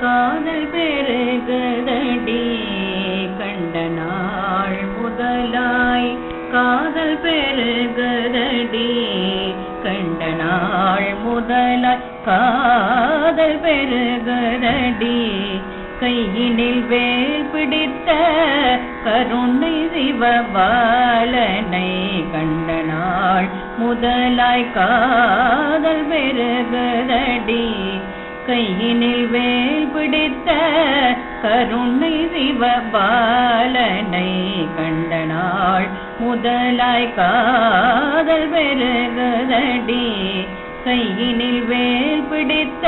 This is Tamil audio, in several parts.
காதல் பெருகதடி கண்ட நாள் முதலாய் காதல் பெருகதடி கண்ட நாள் முதலாய் காதல் பெருகதடி. கையினில் வேல் பிடித்த கருணை சிவபாலனை கண்ட நாள் முதலாய் காதல் பெருகதடி. கையினில் வேல் பிடித்த கருணை சிவபாலனை கண்ட நாள் முதலாய் காதல் பெருகுதடி கையினில் வேல் பிடித்த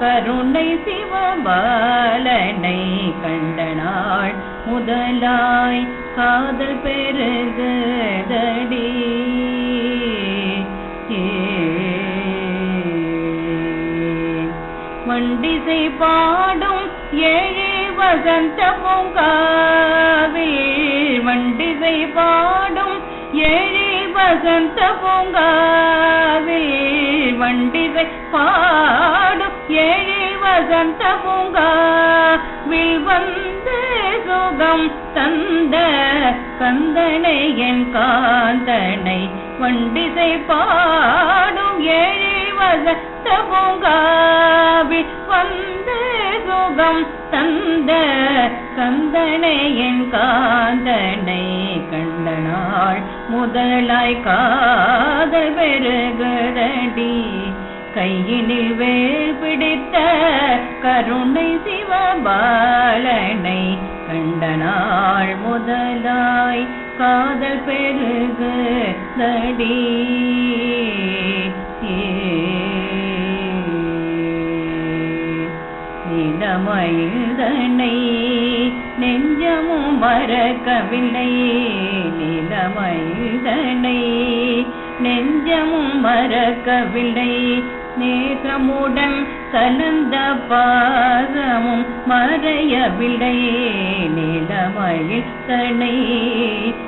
கருணை சிவபாலனை கண்ட நாள் முதலாய் காதல் பெருகுதடி மண்டிசை பாடும் ஏழே வசந்த பூங்காவில். மண்டிசை பாடும் ஏழே வசந்த பூங்காவில். மண்டிசை பாடும் ஏழே வசந்த பூங்காவில் வந்து சுகம் தந்த கந்தனை என் காந்தனை. வண்டிசை பாடும் ஏழி வசந்த பூங்கா சுகம் தந்த கந்தனை என் காந்தனை கண்டனாள் முதலாய் காத பெருகுதடி கையினில் வேல் பிடித்த கருணை சிவபாலனை கண்டனாள் முதலாய் காதல் பெருகு பெருகுதடி நிலமயில்தனை நெஞ்சமும் மறக்கவில்லை. நிலமயில்தனை நெஞ்சமும் மறக்கவில்லை. நேசமுடன் கலந்த பாதமும் மறையவில்லை. நிலமயில் தனை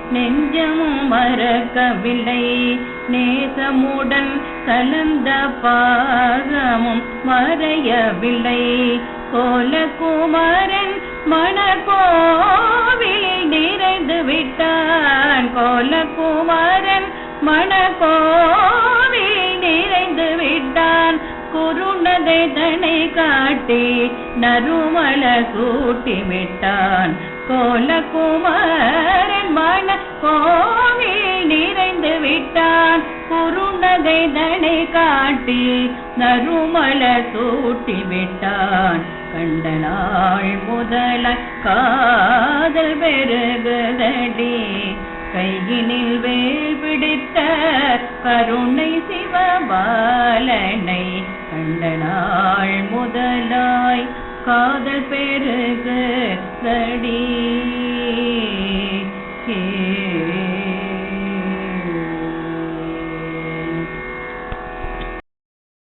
நெஞ்சமும் மறக்கவில்லை. நேசமுடன் கலந்த பாதமும் மறையவில்லை. கோலகுமாரன் மணக்கோவிலில் நிறைந்து விட்டான். கோலகுமாரன் மணக்கோவிலில் நிறைந்து விட்டான். குருணதை தனை காட்டி நறுமல சூட்டி விட்டான் கோலகுமாரன் மண கோவில் நிறைந்து விட்டான். குரு புன்னகை தனை காட்டி நறுமல சூட்டி விட்டான். கண்டனாள் முதல காதல் பெருகுதடி. கையினில் வேல் பிடித்த கருணை சிவபாலனை கண்டனாள் முதலாய் காதல் பெருகுதடி. ஏ